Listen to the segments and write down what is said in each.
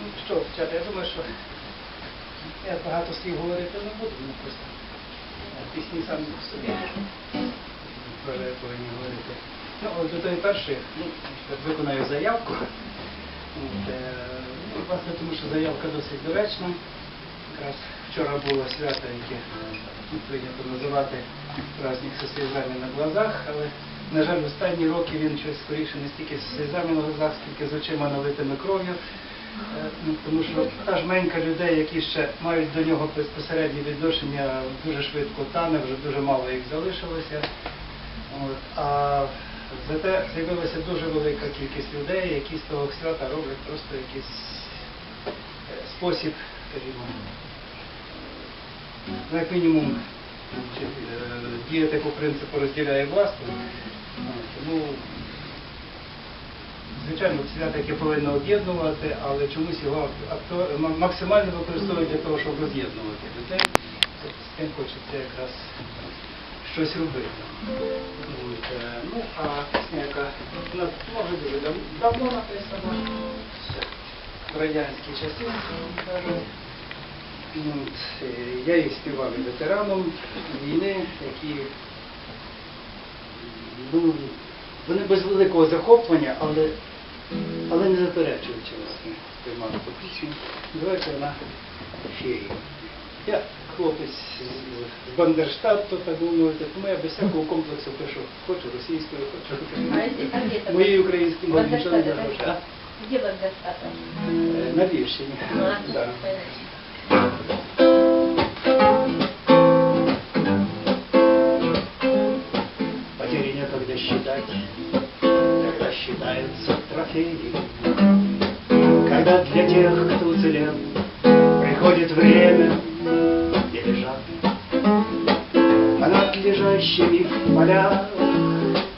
Ну що, я думаю, що я багато слів говорити не буду, ну просто пісні самі по собі. Повинні говорити. Ну, от до тої першої, ну, виконаю заявку. От, е, ну, власне, тому що заявка досить доречна. Якраз вчора було свято, яке прийнято називати праздник со сльозами на глазах, але, на жаль, в останні роки він щось скоріше не стільки з сльозами на глазах, скільки з очима налитими кров'ю. Е, ну, Тому що та жменька людей, які ще мають до нього безпосереднє відношення, дуже швидко тане, вже дуже мало їх залишилося. А зате з'явилася дуже велика кількість людей, які з того свята роблять просто якийсь е, спосіб, скажімо, як мінімум е, діяти по принципу розділяє власне. Тому, звичайно, свято, яке повинно об'єднувати, але чомусь його максимально використовують для того, щоб роз'єднувати людей. Тобто з тим хочеться якраз щось робити. От, е, ну, а пісня, яка ну, дуже давно написана, в радянські часи. Ну, е, Я їх співав і ветеранам війни, які ну, вони без великого захоплення, але, але не заперечуючи власне сприймали ту пісню. Давайте на ефірі. Я хлопець з- Бандерштату, так би мовити, тому я без всякого комплексу пишу, хочу російською, хочу А где- а где там? Моєю українською мовою нічого не это. Где Бандерштат? Е, На Львівщині. Трофеи. Когда для тех, кто уцелел, приходит время и лежат. А над лежащими в полях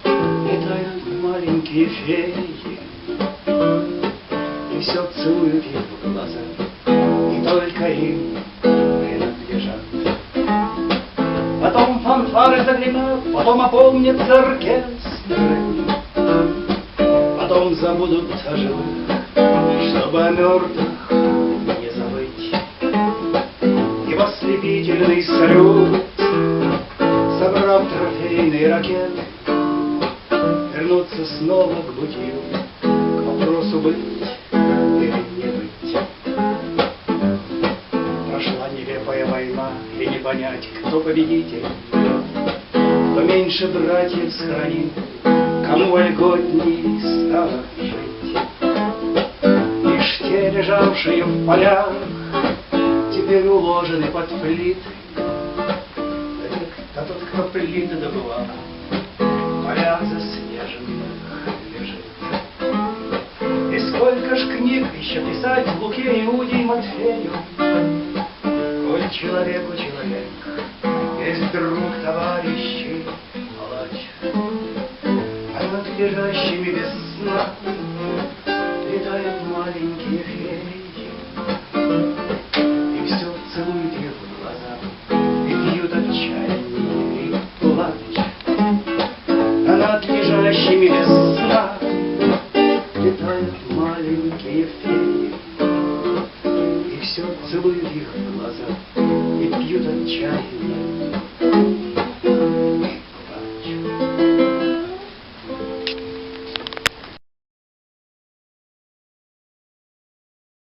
летают маленькие феи. И все целуют их в глаза, и только им принадлежат. Потом фанфары загремят, потом опомнятся оркестры, Потом забудут о живых, чтобы о мертвых не забыть. И в ослепительный салют, собрав трофейный ракет, Вернуться снова к бытию, к вопросу быть или не быть. Прошла нелепая война, и не понять, кто победитель. Кто меньше братьев схоронил, кому вольготней стало жить. Лишь те, лежавшие в полях, теперь уложены под плиты. Да тот, кто плиты добывал, в полях заснеженных лежит. И сколько ж книг еще писать в Луке, Иуде и Матфею, Коль человеку человек, есть друг, товарищ леса, летают маленькие феи, и все целуют их глаза, и пьют отчаянно.